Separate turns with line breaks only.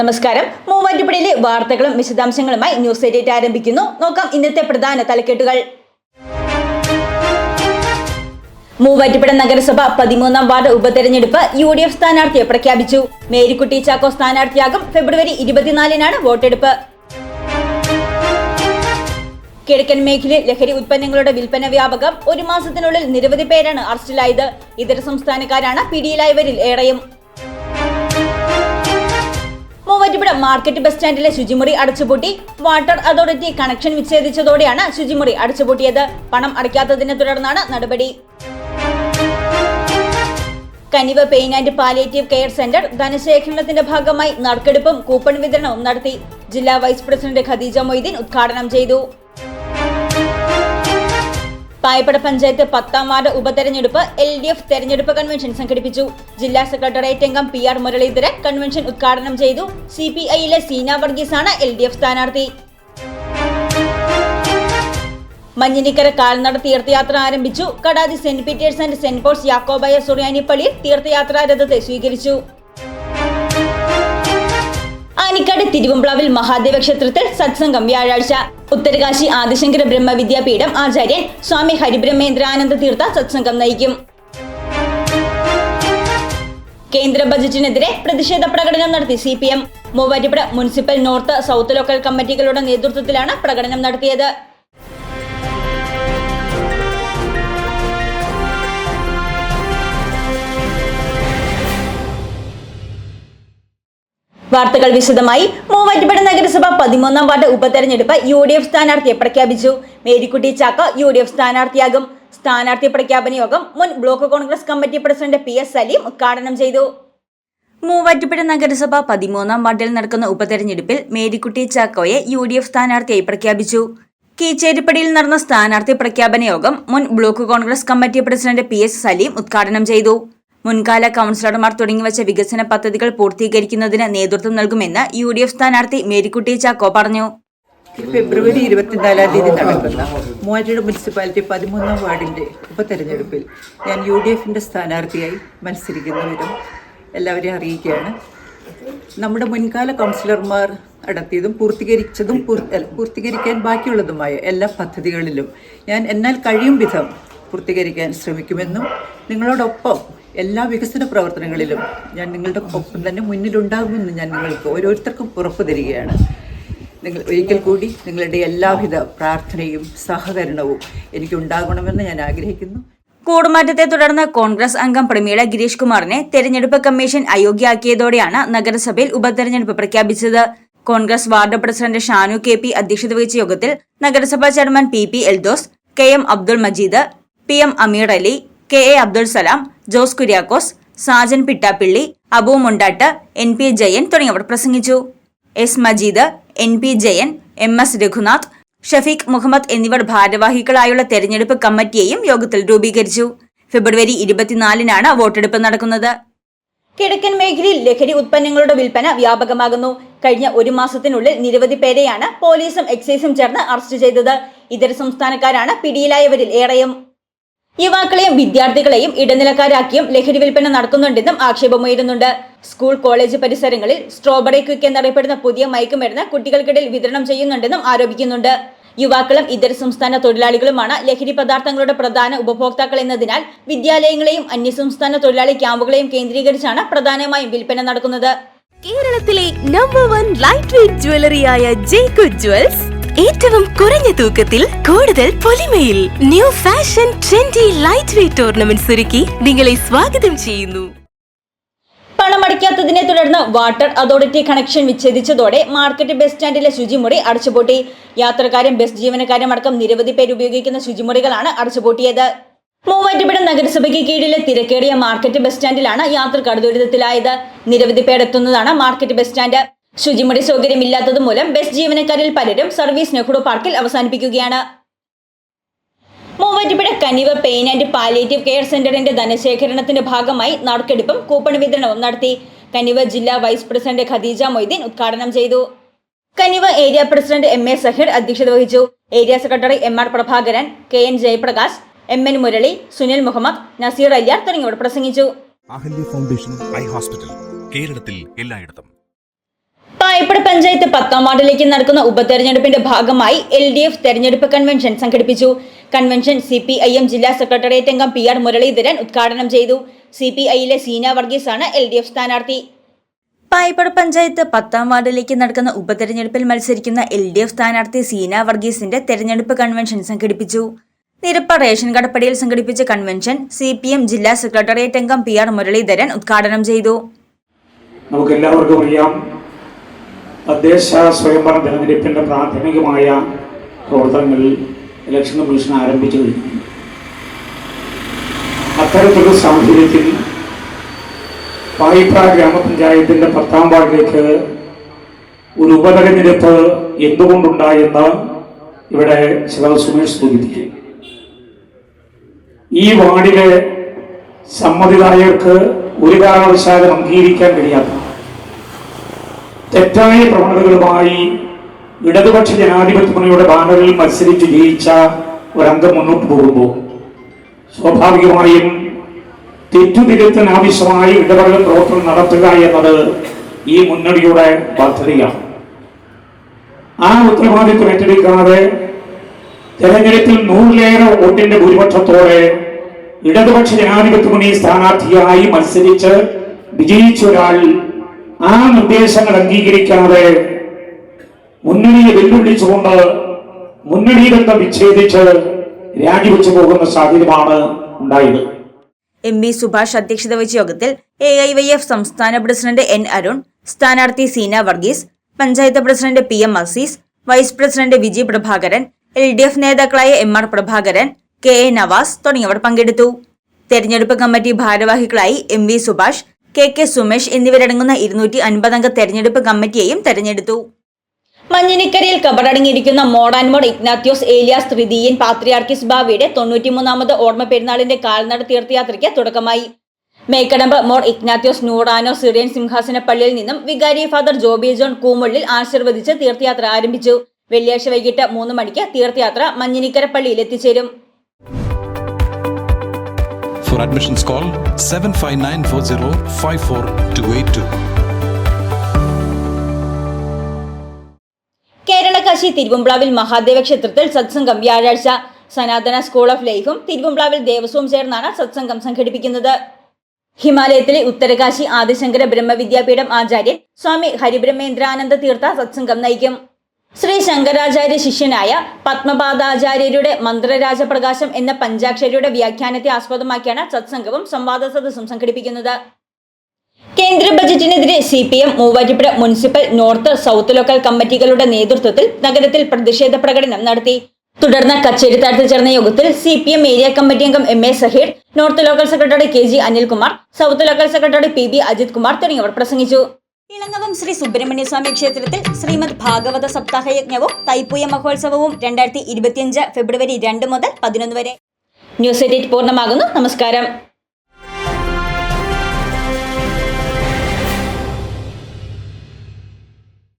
നമസ്കാരം. മൂവാറ്റുപുഴയിലെ വാർത്തകളും വിശദാംശങ്ങളുമായി ന്യൂസ് എഡിറ്റ് ആരംഭിക്കുന്നു. നോക്കാം ഇന്നത്തെ പ്രധാന തലക്കെട്ടുകൾ. മൂവാറ്റുപുഴ നഗരസഭ പതിമൂന്നാം വാർഡ് ഉപതെരഞ്ഞെടുപ്പ് യു ഡി എഫ് സ്ഥാനാർത്ഥിയെ പ്രഖ്യാപിച്ചു. മേരിക്കുട്ടി ചാക്കോ സ്ഥാനാർത്ഥിയാകും ഫെബ്രുവരി ഇരുപത്തിനാലിനാണ് വോട്ടെടുപ്പ്. കിഴക്കൻ മേഖലയിൽ ലഹരി ഉൽപ്പന്നങ്ങളുടെ വിൽപ്പന വ്യാപകം ഒരു മാസത്തിനുള്ളിൽ നിരവധി പേരാണ് അറസ്റ്റിലായത്. ഇതര സംസ്ഥാനക്കാരാണ് പിടിയിലായവരിൽ ഏറെയും. മൂവാറ്റുപുഴ മാർക്കറ്റ് ബസ് സ്റ്റാൻഡിലെ ശുചിമുറി അടച്ചുപൂട്ടി. വാട്ടർ അതോറിറ്റി കണക്ഷൻ വിച്ഛേദിച്ചതോടെയാണ് ശുചിമുറി അടച്ചുപൂട്ടിയത്. പണം അടയ്ക്കാത്തതിനെ തുടർന്നാണ് നടപടി. Kaniva pain and palliative care centre ധനശേഖരണത്തിന്റെ ഭാഗമായി നറുക്കെടുപ്പും കൂപ്പൺ വിതരണവും നടത്തി. ജില്ലാ വൈസ് പ്രസിഡന്റ് ഖദീജ മൊയ്തീൻ ഉദ്ഘാടനം ചെയ്തു. പായപ്പട പഞ്ചായത്ത് പത്താം വാർഡ് ഉപതെരഞ്ഞെടുപ്പ് എൽ ഡി എഫ് തെരഞ്ഞെടുപ്പ് കൺവെൻഷൻ സംഘടിപ്പിച്ചു. ജില്ലാ സെക്രട്ടേറിയറ്റ് അംഗം പി ആർ മുരളീധരൻ കൺവെൻഷൻ ഉദ്ഘാടനം ചെയ്തു. സി പി ഐയിലെ സീന വർഗീസാണ് എൽ ഡി എഫ് സ്ഥാനാർത്ഥി. മഞ്ഞിനിക്കര കാൽനട തീർത്ഥയാത്ര ആരംഭിച്ചു. Kadathi saint Peter's and saint Paul's Yakobaya Suriyani തീർത്ഥയാത്രാ രഥത്തെ സ്വീകരിച്ചു. ആനിക്കാട് തിരുവമ്പ്ലാവിൽ മഹാദേവ ക്ഷേത്രത്തിൽ സത്സംഗം വ്യാഴാഴ്ച. ഉത്തരകാശി ആദിശങ്കര ബ്രഹ്മ വിദ്യാപീഠം ആചാര്യൻ സ്വാമി ഹരിബ്രഹ്മേന്ദ്രാനന്ദ തീർത്ഥ സത്സംഗം നയിക്കും. കേന്ദ്ര ബജറ്റിനെതിരെ പ്രതിഷേധ പ്രകടനം നടത്തി C P M. Muvattupuzha municipal north south local കമ്മിറ്റികളുടെ നേതൃത്വത്തിലാണ് പ്രകടനം നടത്തിയത്. വാർത്തകൾ വിശദമായി. മൂവാറ്റുപുഴ നഗരസഭ പതിമൂന്നാം വാർഡ് ഉപതെരഞ്ഞെടുപ്പ് യു ഡി എഫ് സ്ഥാനാർത്ഥിയെ പ്രഖ്യാപിച്ചു. Marykutty Chacko U D F സ്ഥാനാർത്ഥിയാകും. സ്ഥാനാർത്ഥി പ്രഖ്യാപന യോഗം മുൻ block Congress committee president P S Saleem ഉദ്ഘാടനം ചെയ്തു. മൂവാറ്റുപുഴ നഗരസഭ പതിമൂന്നാം വാർഡിൽ നടക്കുന്ന ഉപതെരഞ്ഞെടുപ്പിൽ മേരിക്കുട്ടി ചാക്കോയെ യു ഡി എഫ് സ്ഥാനാർത്ഥിയായി പ്രഖ്യാപിച്ചു. കീച്ചേരിപ്പടിയിൽ നടന്ന സ്ഥാനാർത്ഥി പ്രഖ്യാപന യോഗം മുൻ block Congress committee president P S Saleem ഉദ്ഘാടനം ചെയ്തു. മുൻകാല കൌൺസിലർമാർ തുടങ്ങി വെച്ച വികസന പദ്ധതികൾ പൂർത്തീകരിക്കുന്നതിന് നേതൃത്വം നൽകുമെന്ന് യു ഡി എഫ് സ്ഥാനാർത്ഥി മേരിക്കുട്ടി ചാക്കോ പറഞ്ഞു.
ഫെബ്രുവരി ഇരുപത്തിനാലാം തീയതി നടക്കുന്ന മൂവാറ്റുപുഴ മുനിസിപ്പാലിറ്റി പതിമൂന്നാം വാർഡിന്റെ ഉപതെരഞ്ഞെടുപ്പിൽ ഞാൻ യു ഡി എഫിന്റെ സ്ഥാനാർത്ഥിയായി മത്സരിക്കുന്ന വിധം എല്ലാവരെയും അറിയിക്കുകയാണ്. നമ്മുടെ മുൻകാല കൗൺസിലർമാർ നടത്തിയതും പൂർത്തീകരിച്ചതും പൂർ- പൂർത്തീകരിക്കാൻ ബാക്കിയുള്ളതുമായ എല്ലാ പദ്ധതികളിലും ഞാൻ എന്നാൽ കഴിയും വിധം പൂർത്തീകരിക്കാൻ ശ്രമിക്കുമെന്നും നിങ്ങളോടൊപ്പം എല്ലാ വികസന പ്രവർത്തനങ്ങളിലും ഞാൻ നിങ്ങളുടെ ഒപ്പം തന്നെ മുന്നിലുണ്ടാകുമെന്ന് ഞാൻ നിങ്ങൾക്ക് ഓരോരുത്തർക്കും ഉറപ്പ് തരികയാണ്. നിങ്ങൾ ഒരിക്കൽ കൂടി നിങ്ങളുടെ എല്ലാവിധ പ്രാർത്ഥനയും സഹകരണവും എനിക്ക് ഉണ്ടാകണമെന്ന് ഞാൻ ആഗ്രഹിക്കുന്നു.
കൂടുമാറ്റത്തെ തുടർന്ന് കോൺഗ്രസ് അംഗം പ്രമീള ഗിരീഷ് കുമാറിനെ തെരഞ്ഞെടുപ്പ് കമ്മീഷൻ അയോഗ്യയാക്കിയതോടെയാണ് നഗരസഭയിൽ ഉപതെരഞ്ഞെടുപ്പ് പ്രഖ്യാപിച്ചത്. Congress ward president Shanu K P അധ്യക്ഷത വഹിച്ച യോഗത്തിൽ നഗരസഭാ chairman P P Eldhose K M Abdul Majeed P M Ameer Ali K A Abdul Salam Jose Kuriakose Sajan Pittappilly Abu Mundattu N P Jayan തുടങ്ങിയവർ പ്രസംഗിച്ചു. S Majeed N P Jayan M S Raghunath Shafeeq Muhammad എന്നിവർ ഭാരവാഹികളായുള്ള തെരഞ്ഞെടുപ്പ് കമ്മിറ്റിയെയും യോഗത്തിൽ രൂപീകരിച്ചു. ഫെബ്രുവരി ഇരുപത്തിനാലിനാണ് വോട്ടെടുപ്പ് നടക്കുന്നത്. കിഴക്കൻ മേഖലയിൽ ലഹരി ഉത്പന്നങ്ങളുടെ വിൽപ്പന വ്യാപകമാകുന്നു. കഴിഞ്ഞ ഒരു മാസത്തിനുള്ളിൽ നിരവധി പേരെയാണ് പോലീസും എക്സൈസും ചേർന്ന് അറസ്റ്റ് ചെയ്തത്. ഇതര സംസ്ഥാനക്കാരാണ് പിടിയിലായവരിൽ ഏറെയും. യുവാക്കളെയും വിദ്യാർത്ഥികളെയും ഇടനിലക്കാരാക്കിയും ലഹരി വിൽപ്പന നടക്കുന്നുണ്ടെന്നും ആക്ഷേപമുയരുന്നുണ്ട്. സ്കൂൾ കോളേജ് പരിസരങ്ങളിൽ സ്ട്രോബറി ക്വിക്ക് എന്നറിയപ്പെടുന്ന പുതിയ മയക്കുമരുന്ന് കുട്ടികൾക്കിടയിൽ വിതരണം ചെയ്യുന്നുണ്ടെന്നും ആരോപിക്കുന്നുണ്ട്. യുവാക്കളും ഇതര സംസ്ഥാന തൊഴിലാളികളുമാണ് ലഹരി പദാർത്ഥങ്ങളുടെ പ്രധാന ഉപഭോക്താക്കൾ എന്നതിനാൽ വിദ്യാലയങ്ങളെയും അന്യസംസ്ഥാന തൊഴിലാളി ക്യാമ്പുകളെയും കേന്ദ്രീകരിച്ചാണ് പ്രധാനമായും വിൽപ്പന നടക്കുന്നത്.
കേരളത്തിലെ നമ്പർ വൺ ലൈറ്റ് വെയിറ്റ് ജ്വല്ലറിയായ ജേക്കു ജ്വൽസ് ഏറ്റവും കുറഞ്ഞ തൂക്കത്തിൽ കൂടുതൽ പൊലിമയിൽ. New fashion trendy light weight ornament ഒരുക്കി നിങ്ങളെ സ്വാഗതം ചെയ്യുന്നു.
പണമടയ്ക്കാത്തതിനെ തുടർന്ന് വാട്ടർ അതോറിറ്റി കണക്ഷൻ വിച്ഛേദിച്ചതോടെ മാർക്കറ്റ് ബസ് സ്റ്റാൻഡിലെ ശുചിമുറി അടച്ചുപൂട്ടി. യാത്രക്കാരും ബസ് ജീവനക്കാരും അടക്കം നിരവധി പേര് ഉപയോഗിക്കുന്ന ശുചിമുറികളാണ് അടച്ചുപൂട്ടിയത്. മൂവാറ്റുപുഴ നഗരസഭയ്ക്ക് കീഴിലെ തിരക്കേറിയ മാർക്കറ്റ് ബസ് സ്റ്റാൻഡിലാണ് യാത്രക്കാർ ദുരിതത്തിലായത്. നിരവധി പേർ എത്തുന്നതാണ് മാർക്കറ്റ് ബസ് സ്റ്റാൻഡ്. ശുചിമുറി സൗകര്യമില്ലാത്തത് മൂലം ബസ് ജീവനക്കാരിൽ പലരും സർവീസ് നെഹ്റു പാർക്കിൽ അവസാനിപ്പിക്കുകയാണ്. Muvattupuzha Kaniva pain and palliative care സെന്ററിന്റെ ധനശേഖരണത്തിന്റെ ഭാഗമായി നറുക്കെടുപ്പും കൂപ്പൺ വിതരണവും നടത്തി. കനിവ ജില്ലാ വൈസ് പ്രസിഡന്റ് ഖദീജ മൊയ്തീൻ ഉദ്ഘാടനം ചെയ്തു. Kaniva area president M A Sahir അധ്യക്ഷത വഹിച്ചു. Area secretary M R Prabhakaran K N Jayaprakash M N Murali Sunil Muhammad Naseer Aliyar തുടങ്ങിയവർ പ്രസംഗിച്ചു.
അഹല്യ ഫൗണ്ടേഷൻ ഐ ഹോസ്പിറ്റൽ കേരളത്തിൽ എല്ലായിടത്തും.
പായിപ്പട് പഞ്ചായത്ത് പത്താം വാർഡിലേക്ക് നടക്കുന്ന ഉപതെരഞ്ഞെടുപ്പിന്റെ ഭാഗമായി എൽ ഡി എഫ് തെരഞ്ഞെടുപ്പ് കൺവെൻഷൻ സംഘടിപ്പിച്ചു. Convention C P I M ജില്ലാ സെക്രട്ടേറിയറ്റ് അംഗം പി ആർ മുരളീധരൻ ഉദ്ഘാടനം ചെയ്തു. സി പി ഐയിലെ സീന വർഗീസ് ആണ് എൽ ഡി എഫ് സ്ഥാനാർത്ഥി. പായിപ്പട് പഞ്ചായത്ത് പത്താം വാർഡിലേക്ക് നടക്കുന്ന ഉപതെരഞ്ഞെടുപ്പിൽ മത്സരിക്കുന്ന എൽ ഡി എഫ് സ്ഥാനാർത്ഥി സീന വർഗീസിന്റെ തെരഞ്ഞെടുപ്പ് കൺവെൻഷൻ സംഘടിപ്പിച്ചു. നിരപ്പ റേഷൻ കടപ്പടിയിൽ സംഘടിപ്പിച്ച കൺവെൻഷൻ സി പി എം ജില്ലാ സെക്രട്ടേറിയറ്റ് അംഗം പി ആർ മുരളീധരൻ ഉദ്ഘാടനം ചെയ്തു.
നമുക്ക് എല്ലാവർക്കും അറിയാം തദ്ദേശ സ്വയംഭരണ തെരഞ്ഞെടുപ്പിന്റെ പ്രാഥമികമായ പ്രവർത്തനങ്ങൾ ഇലക്ഷൻ കമ്മീഷൻ ആരംഭിച്ചു. കഴിഞ്ഞു അത്തരത്തിലുള്ള സാഹചര്യത്തിൽ പായിപ്ര ഗ്രാമപഞ്ചായത്തിന്റെ പത്താം വാർഡിലേക്ക് ഒരു ഉപതെരഞ്ഞെടുപ്പ് എന്തുകൊണ്ടുണ്ടായെന്ന് ഇവിടെ ശിവ സുമേഷ് സൂചിപ്പിച്ചു. ഈ വാർഡിലെ സമ്മതിദായകർക്ക് ഒരു കാരണവശാലും അംഗീകരിക്കാൻ കഴിയാത്ത തെറ്റായ പ്രവണതകളുമായി ഇടതുപക്ഷ ജനാധിപത്യ മുന്നണിയുടെ ബാനറിൽ മത്സരിച്ച് ജയിച്ച ഒരംഗം മുന്നോട്ട് പോകുമ്പോൾ സ്വാഭാവികമായും തെറ്റുതിരുത്തനാവശ്യമായി ഇടപെടൽ പ്രവർത്തനം നടത്തുക എന്നത് ഈ മുന്നണിയുടെ ബാധ്യതയാണ്. ആ ഉത്തരവാദിത്വം ഏറ്റെടുക്കാതെ തെരഞ്ഞെടുപ്പിൽ നൂറിലേറെ വോട്ടിന്റെ ഭൂരിപക്ഷത്തോടെ ഇടതുപക്ഷ ജനാധിപത്യ മുന്നണി സ്ഥാനാർത്ഥിയായി മത്സരിച്ച് വിജയിച്ച ഒരാൾ ആ നിർദ്ദേശങ്ങൾ അംഗീകരിക്കാതെ മുന്നണിയെ വെല്ലുവിളിച്ചുകൊണ്ട് മുന്നണി ബന്ധം വിച്ഛേദിച്ച് രാജിവെച്ചു പോകുന്ന സാഹചര്യമാണ് ഉണ്ടായത്.
എം വി സുഭാഷ് അധ്യക്ഷത വഹിച്ച യോഗത്തിൽ എ ഐ വൈ എഫ് സംസ്ഥാന പ്രസിഡന്റ് എൻ അരുൺ സ്ഥാനാർത്ഥി Seena Varghese panchayat president P M Azeez vice president Viji Prabhakaran L D F നേതാക്കളായ M R Prabhakaran K A Navas തുടങ്ങിയവർ പങ്കെടുത്തു. തെരഞ്ഞെടുപ്പ് കമ്മിറ്റി ഭാരവാഹികളായി M V Subhash K K Sumesh എന്നിവരടങ്ങുന്ന ഇരുന്നൂറ്റി അൻപതംഗ തെരഞ്ഞെടുപ്പ് കമ്മിറ്റിയെയും തെരഞ്ഞെടുത്തു. മഞ്ഞിനിക്കരയിൽ കബറടങ്ങിയിരിക്കുന്ന മോഡാൻമോഡ് ഇഗ്നാത്യോസ് ഏലിയാസ് തൃതീയൻ പാത്രിയാർക്കിസ് ബാവിയുടെ തൊണ്ണൂറ്റിമൂന്നാമത് ഓർമ്മ പെരുന്നാളിന്റെ കാൽനട തീർത്ഥയാത്രയ്ക്ക് തുടക്കമായി. മേക്കടമ്പ് മോർ ഇഗ്നാത്യോസ് നൂറാനോ സിറിയൻ സിംഹാസന പള്ളിയിൽ നിന്നും വികാരി ഫാദർ ജോബി ജോൺ കൂമുള്ളിൽ ആശീർവദിച്ച് തീർത്ഥയാത്ര ആരംഭിച്ചു. വെള്ളിയാഴ്ച വൈകിട്ട് മൂന്ന് മണിക്ക് തീർത്ഥയാത്ര മഞ്ഞിനിക്കര പള്ളിയിൽ എത്തിച്ചേരും.
For admissions, call 75940
കേരളകാശി തിരുവമ്പ്ലാവിൽ മഹാദേവ ക്ഷേത്രത്തിൽ സത്സംഗം. വ്യാഴാഴ്ച സനാതന സ്കൂൾ ഓഫ് ലൈഫും തിരുവമ്പ്ലാവിൽ ദേവസ്വവും ചേർന്നാണ് സത്സംഗം സംഘടിപ്പിക്കുന്നത്. ഹിമാലയത്തിലെ ഉത്തരകാശി ആദിശങ്കര ബ്രഹ്മവിദ്യാപീഠം ആചാര്യൻ സ്വാമി ഹരിബ്രഹ്മേന്ദ്രാനന്ദ തീർത്ഥ സത്സംഗം നയിക്കും. ശ്രീ ശങ്കരാചാര്യ ശിഷ്യനായ പത്മപാദാചാര്യരുടെ മന്ത്രരാജപ്രകാശം എന്ന പഞ്ചാക്ഷരിയുടെ വ്യാഖ്യാനത്തെ ആസ്പദമാക്കിയാണ് സത്സംഗവും സംവാദ സദസ്സും സംഘടിപ്പിക്കുന്നത്. കേന്ദ്ര ബജറ്റിനെതിരെ C P M Muvattupuzha municipal north south local കമ്മിറ്റികളുടെ നേതൃത്വത്തിൽ നഗരത്തിൽ പ്രതിഷേധ പ്രകടനം നടത്തി. തുടർന്ന് കച്ചേരിത്താഴത്ത് ചേർന്ന യോഗത്തിൽ C P M area committee അംഗം M A Saheer north local secretary K G Anilkumar south local secretary P B Ajith Kumar തുടങ്ങിയവർ പ്രസംഗിച്ചു. ഇളങ്ങവം ശ്രീ സുബ്രഹ്മണ്യ സ്വാമി ക്ഷേത്രത്തിൽ ശ്രീമദ് ഭാഗവത സപ്താഹ യജ്ഞവും തൈപ്പൂയ മഹോത്സവവും രണ്ടായിരത്തി ഇരുപത്തിയഞ്ച് ഫെബ്രുവരി രണ്ട് മുതൽ പതിനൊന്ന് വരെ. ന്യൂസ് എഡിറ്റ് പൂർണമാകുന്നു. നമസ്കാരം.